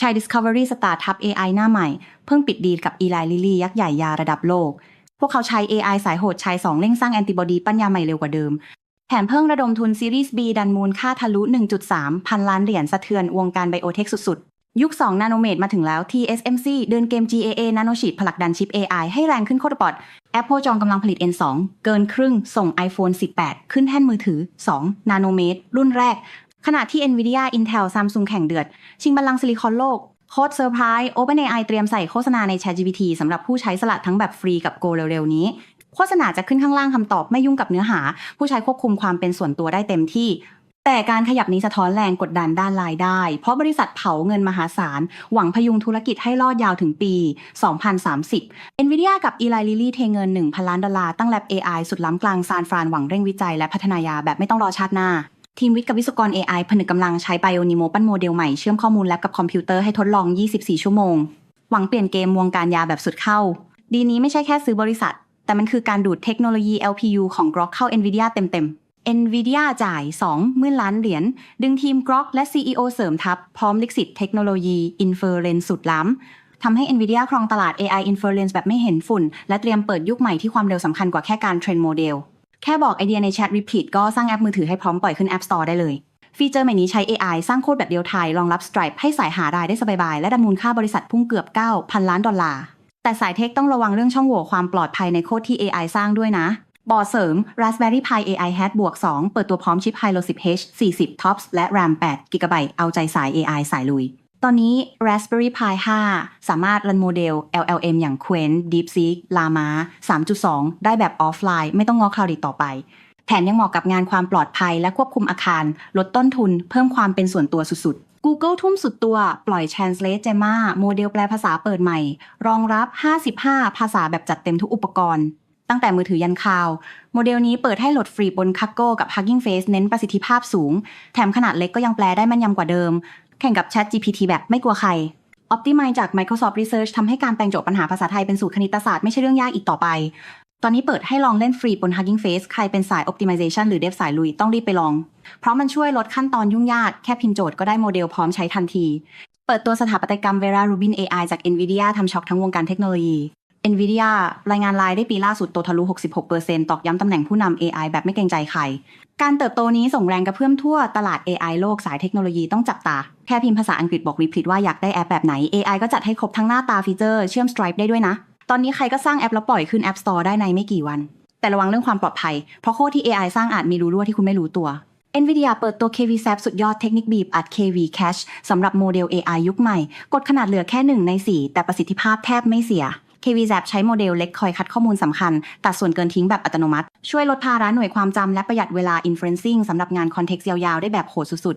ชาย Discovery สตาร์ทัพ AI หน้าใหม่ เพิ่งปิดดีลกับ Eli Lilly ยักษ์ใหญ่ยาระดับโลก พวกเขาใช้ AI สายโหดชายสองเร่งสร้างแอนติบอดีปั้นยาใหม่เร็วกว่าเดิม แถมเพิ่งระดมทุนซีรีส์ B ดันมูลค่าทะลุ 1.3 พันล้านเหรียญสะเทือนวงการไบโอเทคสุดๆ ยุค 2 นาโนเมตรมาถึงแล้ว TSMC เดินเกม GAA นาโนชีดผลักดันชิป AI ให้แรงขึ้นโคตรปอด Apple จองกำลังผลิต N2 เกินครึ่งส่ง iPhone 18 ขึ้นแท่นมือถือ 2 นาโนเมตร รุ่นแรก ขณะที่ Nvidia Intel Samsung แข่งเดือด ชิงบัลลังก์ซิลิคอนโลกโคตรเซอร์ไพรส์ OpenAI เตรียมใส่โฆษณาใน ChatGPT สำหรับผู้ใช้สลัดทั้งแบบฟรีกับ Go เร็วๆ นี้ โฆษณาจะขึ้นข้างล่างคำตอบไม่ยุ่งกับเนื้อหา ผู้ใช้ควบคุมความเป็นส่วนตัวได้เต็มที่ แต่การขยับนี้สะท้อนแรงกดดันด้านรายได้ เพราะบริษัทเผาเงินมหาศาล หวังพยุงธุรกิจให้รอดยาวถึงปี 2030 Nvidia กับ Eli Lilly เทเงิน 1,000 ล้านดอลลาร์ตั้ง Lab AI สุดล้ำกลางซานฟรานหวังเร่งวิจัยและพัฒนายาแบบไม่ต้องรอชาติหน้า ทีมวิทย์กับวิศวกร AI ผนึกกำลังใช้ BioNemo ปั้นโมเดลใหม่เชื่อมข้อมูลแลบกับคอมพิวเตอร์ให้ทดลอง 24 ชั่วโมง หวังเปลี่ยนเกมวงการยาแบบสุดเข้า ดีนี้ไม่ใช่แค่ซื้อบริษัท แต่มันคือการดูดเทคโนโลยี LPU ของ Grok เข้า Nvidia เต็มๆ Nvidia จ่าย2มื่นล้านเหรียญดึงทีม Grok และ CEO เสริมทัพพร้อมลิขสิทธิ์เทคโนโลยี Inference สุดล้ำทำให้ Nvidia ครองตลาด AI Inference แบบไม่เห็นฝุ่น และเตรียมเปิดยุคใหม่ที่ความเร็วสำคัญกว่าแค่การเทรนโมเดล แค่บอกไอเดียในแชท Repeat ก็สร้างแอปมือถือให้พร้อมปล่อยขึ้น App Store ได้เลย ฟีเจอร์ใหม่นี้ใช้ AI สร้างโค้ดแบบเดียวไทยรองรับ Stripe ให้สายหารายได้สบายๆ และดันมูลค่าบริษัทพุ่งเกือบ9,000 ล้านดอลลาร์ แต่สายเทคต้องระวังเรื่องช่องโหว่ความปลอดภัยในโค้ดที่ AI สร้างด้วยนะ บอเสริม Raspberry Pi AI Hat บวก 2 เปิดตัวพร้อมชิป Hilo 10H 40 TOPS และ RAM 8 GB เอาใจสาย AI สายลุย ตอนนี้ Raspberry Pi 5 สามารถรันโมเดล LLM อย่าง Qwen DeepSeek Llama 3.2 ได้แบบออฟไลน์ไม่ต้องงอคลาวด์ต่อไป แถมยังเหมาะกับงานความปลอดภัยและควบคุมอาคาร ลดต้นทุนเพิ่มความเป็นส่วนตัวสุด ๆ Google ทุ่มสุดตัว ปล่อย Translate Gemma โมเดลแปลภาษาเปิดใหม่ รองรับ 55 ภาษาแบบจัดเต็มทุกอุปกรณ์ตั้งแต่มือถือยันคาว โมเดลนี้เปิดให้โหลดฟรีบน Kaggle กับ Hugging Face เน้นประสิทธิภาพสูง แถมขนาดเล็กก็ยังแปลได้แม่นยำกว่าเดิม แข่งกับ Chat GPT แบบไม่กลัวใคร Optimize จาก Microsoft Research ทำให้การแปลงโจทย์ปัญหาภาษาไทยเป็นสูตรคณิตศาสตร์ไม่ใช่เรื่องยากอีกต่อไป ตอนนี้เปิดให้ลองเล่นฟรีบน Hugging Face ใครเป็นสาย Optimization หรือ Dev สายลุยต้องรีบไปลอง เพราะมันช่วยลดขั้นตอนยุ่งยากแค่พิมพ์โจทย์ก็ได้โมเดลพร้อมใช้ทันที เปิดตัวสถาปัตยกรรม Vera Rubin AI จาก NVIDIA ทำช็อกทั้งวงการเทคโนโลยี NVIDIA รายงานรายได้ปีล่าสุดโตทะลุ 66%ตอกย้ำตำแหน่งผู้นำ AI แบบไม่เกรงใจใคร การเติบโตนี้ส่งแรงกระเพื่อมทั่วตลาด AI โลกสายเทคโนโลยีต้องจับตา แค่พิมพ์ภาษาอังกฤษบอกรีพลิตว่าอยากได้แอปแบบไหน AI ก็จัดให้ครบทั้งหน้าตาฟีเจอร์เชื่อม Stripe ได้ด้วยนะ ตอนนี้ใครก็สร้างแอปแล้วปล่อยขึ้น App Store ได้ในไม่กี่วัน แต่ระวังเรื่องความปลอดภัย เพราะโค้ดที่ AI สร้างอาจมีรูรั่วที่คุณไม่รู้ตัว NVIDIA เปิดตัว KV SAP สุดยอดเทคนิคบีบอัด KV Cache สำหรับโมเดล AI ยุคใหม่ กดขนาดเหลือแค่ 1 ใน 4 แต่ประสิทธิภาพแทบไม่เสีย Kvzap ใช้โมเดลเล็กคอยคัดข้อมูลสำคัญ ตัดส่วนเกินทิ้งแบบอัตโนมัติ ช่วยลดภาระหน่วยความจำและประหยัดเวลา inferencing สำหรับงานคอนเท็กซ์ยาวๆ ได้แบบโหดสุด